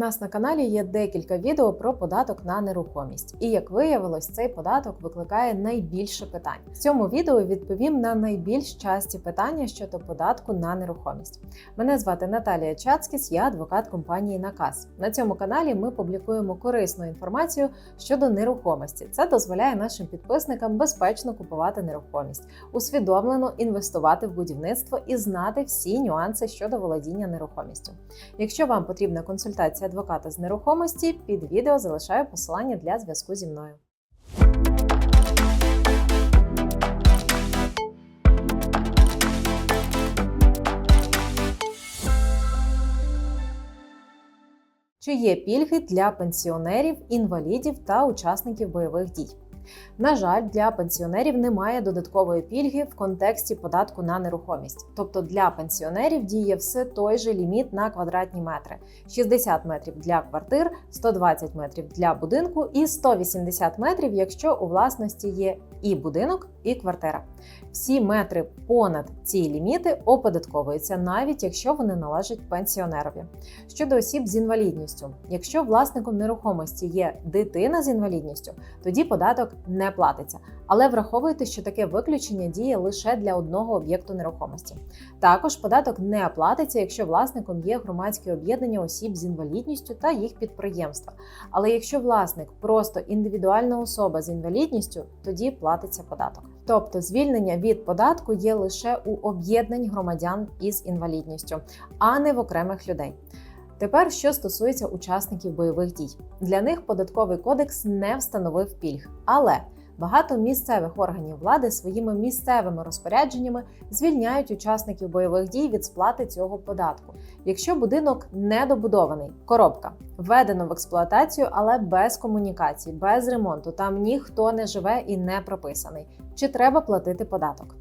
нас на каналі є декілька відео про податок на нерухомість, і як виявилось, цей податок викликає найбільше питань. В цьому відео відповім на найбільш часті питання щодо податку на нерухомість. Мене звати Наталія Чацкіс, я адвокат компанії Наказ. На цьому каналі ми публікуємо корисну інформацію щодо нерухомості. Це дозволяє нашим підписникам безпечно купувати нерухомість, усвідомлено інвестувати в будівництво і знати всі нюанси щодо володіння нерухомістю. Якщо вам потрібна консультація адвоката з нерухомості, під відео залишаю посилання для зв'язку зі мною. Чи є пільги для пенсіонерів, інвалідів та учасників бойових дій? На жаль, для пенсіонерів немає додаткової пільги в контексті податку на нерухомість. Тобто для пенсіонерів діє все той же ліміт на квадратні метри: 60 метрів для квартир, 120 метрів для будинку і 180 метрів, якщо у власності є і будинок, і квартира. Всі метри понад ці ліміти оподатковуються, навіть якщо вони належать пенсіонерові. Щодо осіб з інвалідністю, якщо власником нерухомості є дитина з інвалідністю, тоді податок не платиться. Але враховуйте, що таке виключення діє лише для одного об'єкту нерухомості. Також податок не платиться, якщо власником є громадське об'єднання осіб з інвалідністю та їх підприємства. Але якщо власник просто індивідуальна особа з інвалідністю, тоді платиться податок. Тобто звільнення від податку є лише у об'єднань громадян із інвалідністю, а не в окремих людей. Тепер, що стосується учасників бойових дій, для них податковий кодекс не встановив пільг, але багато місцевих органів влади своїми місцевими розпорядженнями звільняють учасників бойових дій від сплати цього податку. Якщо будинок недобудований, коробка введено в експлуатацію, але без комунікацій, без ремонту, там ніхто не живе і не прописаний. Чи треба платити податок?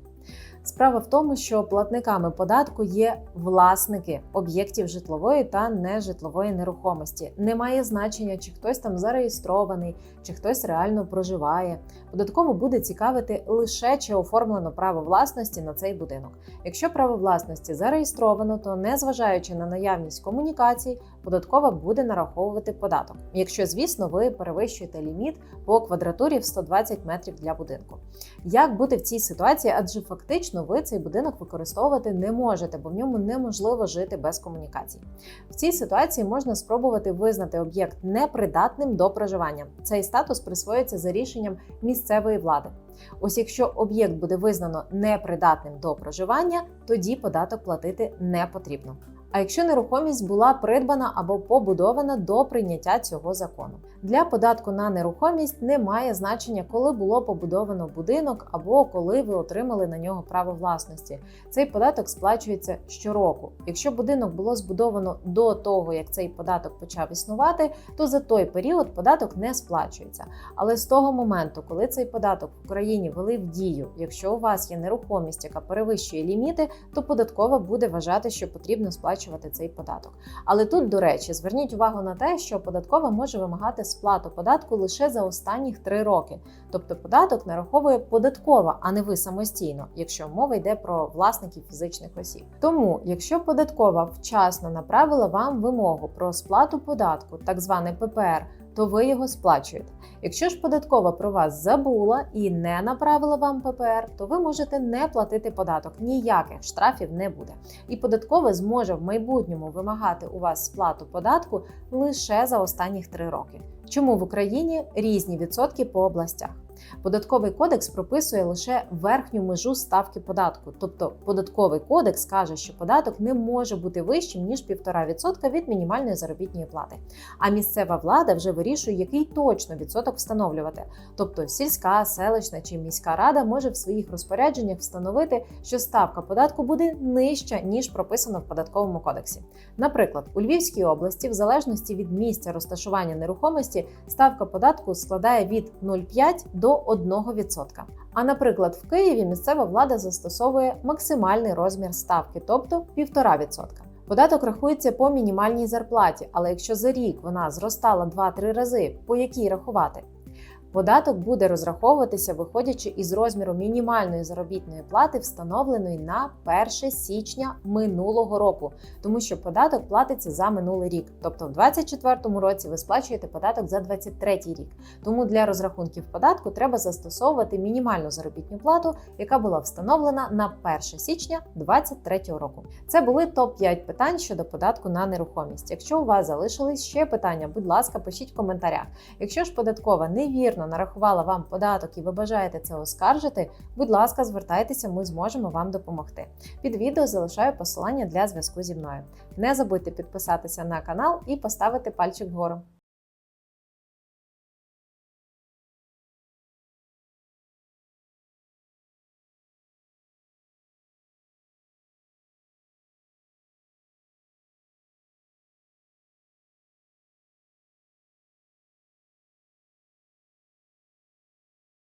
Справа в тому, що платниками податку є власники об'єктів житлової та нежитлової нерухомості. Немає значення, чи хтось там зареєстрований, чи хтось реально проживає. Податково буде цікавити лише чи оформлено право власності на цей будинок. Якщо право власності зареєстровано, то незважаючи на наявність комунікацій, податкова буде нараховувати податок. Якщо, звісно, ви перевищуєте ліміт по квадратурі в 120 метрів для будинку. Як бути в цій ситуації? Адже фактично ви цей будинок використовувати не можете, бо в ньому неможливо жити без комунікацій. В цій ситуації можна спробувати визнати об'єкт непридатним до проживання. Цей статус присвоюється за рішенням місцевої влади. Ось якщо об'єкт буде визнано непридатним до проживання, тоді податок платити не потрібно. А якщо нерухомість була придбана або побудована до прийняття цього закону, для податку на нерухомість немає значення, коли було побудовано будинок або коли ви отримали на нього право власності. Цей податок сплачується щороку. Якщо будинок було збудовано до того, як цей податок почав існувати, то за той період податок не сплачується. Але з того моменту, коли цей податок в Україні вели в дію, якщо у вас є нерухомість, яка перевищує ліміти, то податкова буде вважати, що потрібно сплачувати сплачувати цей податок. Але тут, до речі, зверніть увагу на те, що податкова може вимагати сплату податку лише за останніх три роки. Тобто податок нараховує податкова, а не ви самостійно, якщо мова йде про власників фізичних осіб. Тому, якщо податкова вчасно направила вам вимогу про сплату податку, так зване ППР то ви його сплачуєте. Якщо ж податкова про вас забула і не направила вам ППР, то ви можете не платити податок. Ніяких штрафів не буде. І податкова зможе в майбутньому вимагати у вас сплату податку лише за останніх три роки. Чому в Україні різні відсотки по областях? Податковий кодекс прописує лише верхню межу ставки податку, тобто податковий кодекс каже, що податок не може бути вищим ніж 1,5% від мінімальної заробітної плати. А місцева влада вже вирішує, який точно відсоток встановлювати. Тобто сільська, селищна чи міська рада може в своїх розпорядженнях встановити, що ставка податку буде нижча ніж прописано в податковому кодексі. Наприклад, у Львівській області, в залежності від місця розташування нерухомості, ставка податку складає від 0,5 до до 1%. А наприклад, в Києві місцева влада застосовує максимальний розмір ставки, тобто 1,5%. Податок рахується по мінімальній зарплаті, але якщо за рік вона зростала 2-3 рази, по якій рахувати? Податок буде розраховуватися, виходячи із розміру мінімальної заробітної плати, встановленої на 1 січня минулого року, тому що податок платиться за минулий рік. Тобто, в 2024 році ви сплачуєте податок за 2023 рік. Тому для розрахунків податку треба застосовувати мінімальну заробітну плату, яка була встановлена на 1 січня 2023 року. Це були топ 5 питань щодо податку на нерухомість. Якщо у вас залишились ще питання, будь ласка, пишіть в коментарях. Якщо ж податкова невірно нарахувала вам податок і ви бажаєте це оскаржити, будь ласка, звертайтеся, ми зможемо вам допомогти. Під відео залишаю посилання для зв'язку зі мною. Не забудьте підписатися на канал і поставити пальчик вгору.